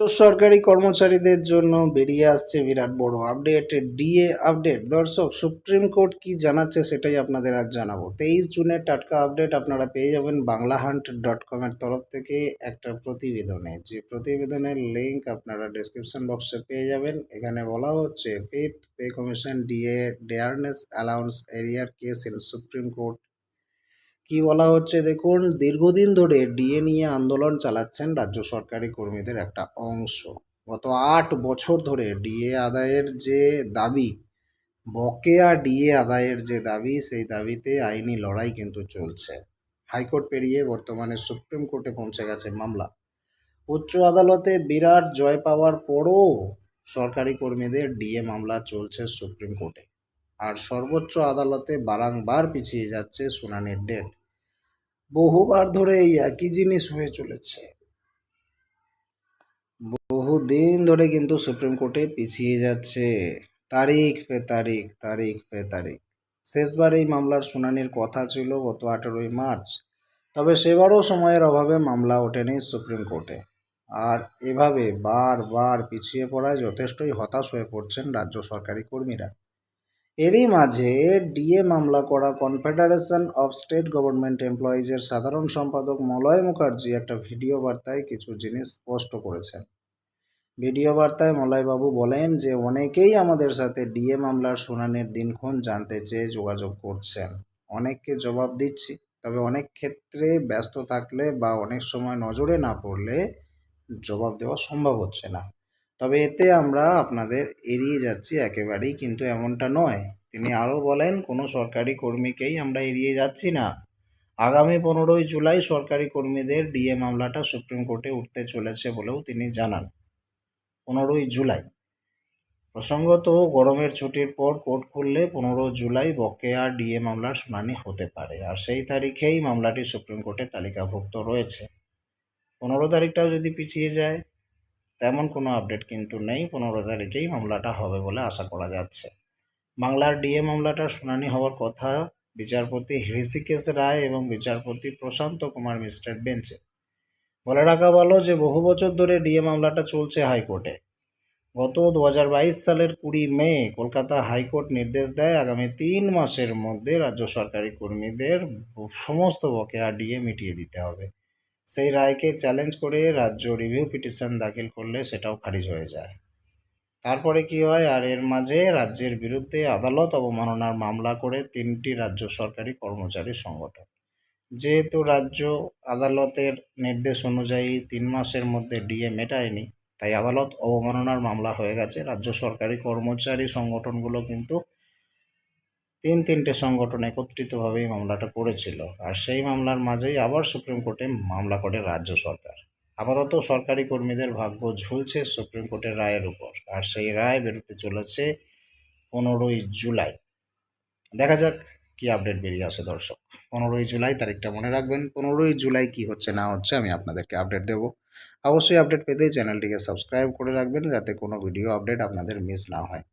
তো সরকারি কর্মচারীদের জন্য বেরিয়ে আসছে বিরাট বড় আপডেট ডিএ আপডেট দর্শক, সুপ্রিম কোর্ট কি জানাচ্ছে সেটাই আপনাদের আজ জানাব। তেইশ জুনের টাটকা আপডেট আপনারা পেয়ে যাবেন বাংলা হান্ট ডট কমের তরফ থেকে একটা প্রতিবেদনে। যে প্রতিবেদনের লিঙ্ক আপনারা ডেসক্রিপশন বক্সে পেয়ে যাবেন। এখানে বলা হচ্ছে fifth pay commission DA dearness allowance arrear case in supreme court কি বলা হচ্ছে দেখুন? দীর্ঘদিন ধরে ডিএ নিয়ে আন্দোলন চালাচ্ছেন রাজ্য সরকারি কর্মীদের একটা অংশ। গত আট বছর ধরে ডিএ আদায়ের যে দাবি, বকেয়া ডিএ আদায়ের যে দাবি, সেই দাবিতে আইনি লড়াই কিন্তু চলছে। হাইকোর্ট পেরিয়ে বর্তমানে সুপ্রিম কোর্টে পৌঁছে গেছে মামলা। উচ্চ আদালতে বিরাট জয় পাওয়ার পরও সরকারি কর্মীদের ডিএ মামলা চলছে সুপ্রিম কোর্টে। আর সর্বোচ্চ আদালতে বারংবার পিছিয়ে যাচ্ছে শুনানির ডেট। বহুবার ধরে এই একই জিনিস হয়ে চলেছে। বহুদিন ধরে কিন্তু সুপ্রিম কোর্টে পিছিয়ে যাচ্ছে। তারিখ পে তারিখ তারিখ পে তারিখ। শেষবার এই মামলার শুনানির কথা ছিল গত আঠেরোই মার্চ। তবে সেবারও সময়ের অভাবে মামলা ওঠেনি সুপ্রিম কোর্টে। আর এভাবে বারবার পিছিয়ে পড়ায় যথেষ্টই হতাশ হয়ে পড়ছেন রাজ্য সরকারি কর্মীরা। এরই মাঝে ডিএ মামলা করা কনফেডারেশন অফ স্টেট গভর্নমেন্ট এমপ্লয়িজের সাধারণ সম্পাদক মলয় মুখার্জি একটা ভিডিও বার্তায় কিছু জিনিস স্পষ্ট করেছেন। ভিডিও বার্তায় মলয়বাবু বলেন যে, অনেকেই আমাদের সাথে ডিএ মামলার শুনানির দিনক্ষণ জানতে চেয়ে যোগাযোগ করছেন। অনেককে জবাব দিচ্ছি, তবে অনেক ক্ষেত্রে ব্যস্ত থাকলে বা অনেক সময় নজরে না পড়লে জবাব দেওয়া সম্ভব হচ্ছে না। তবে এতে আমরা আপনাদের এড়িয়ে যাচ্ছি, একেবারেই কিন্তু এমনটা নয়। তিনি আরও বলেন, কোনো সরকারি কর্মীকেই আমরা এড়িয়ে যাচ্ছি না। আগামী পনেরোই জুলাই সরকারি কর্মীদের ডিএ মামলাটা সুপ্রিম কোর্টে উঠতে চলেছে বলেও তিনি জানান। পনেরোই জুলাই। প্রসঙ্গত, গরমের ছুটির পর কোর্ট খুললে পনেরো জুলাই বকেয়া ডিএ মামলার শুনানি হতে পারে, আর সেই তারিখেই মামলাটি সুপ্রিম কোর্টে তালিকাভুক্ত রয়েছে। পনেরো তারিখটাও যদি পিছিয়ে যায় তেমন কোনো আপডেট কিন্তু নেই। পনেরো তারিখেই মামলাটা হবে বলে আশা করা যাচ্ছে। বাংলার ডিএ মামলাটার শুনানি হওয়ার কথা বিচারপতি হৃষিকেশ রায় এবং বিচারপতি প্রশান্ত কুমার মিশ্রের বেঞ্চে। বলে রাখা ভালো যে বহু বছর ধরে ডিএ মামলাটা চলছে হাইকোর্টে। গত দু হাজার বাইশ সালের কুড়ি মে কলকাতা হাইকোর্ট নির্দেশ দেয় আগামী তিন মাসের মধ্যে রাজ্য সরকারি কর্মীদের সমস্ত বকেয়া ডিএ মিটিয়ে দিতে হবে। সেই রায়কে চ্যালেঞ্জ করে রাজ্য রিভিউ পিটিশন দাখিল করলে সেটাও খারিজ হয়ে যায়। তারপরে কি হয়? আর এর মাঝে রাজ্যের বিরুদ্ধে আদালত অবমাননার মামলা করে তিনটি রাজ্য সরকারি কর্মচারী সংগঠন। যেহেতু রাজ্য আদালতের নির্দেশ অনুযায়ী তিন মাসের মধ্যে ডিএ মেটায়নি, তাই আদালত অবমাননার মামলা হয়ে গেছে। রাজ্য সরকারি কর্মচারী সংগঠনগুলো কিন্তু তিন তিনটে সংগঠন একত্রিতভাবেই মামলাটা করেছিল। আর সেই মামলার মাঝেই আবার সুপ্রিম কোর্টে মামলা করে রাজ্য সরকার। আপাতত সরকারি কর্মীদের ভাগ্য ঝুলছে সুপ্রিম কোর্টের রায়ের উপর। আর সেই রায় বেরোতে চলেছে পনেরোই জুলাই। দেখা যাক কি আপডেট বেরিয়ে আসে দর্শক। পনেরোই জুলাই তারিখটা মনে রাখবেন। পনেরোই জুলাই কি হচ্ছে না হচ্ছে আমি আপনাদেরকে আপডেট দেবো। অবশ্যই আপডেট পেতে চ্যানেলটিকে সাবস্ক্রাইব করে রাখবেন যাতে কোনো ভিডিও আপডেট আপনাদের মিস না হয়।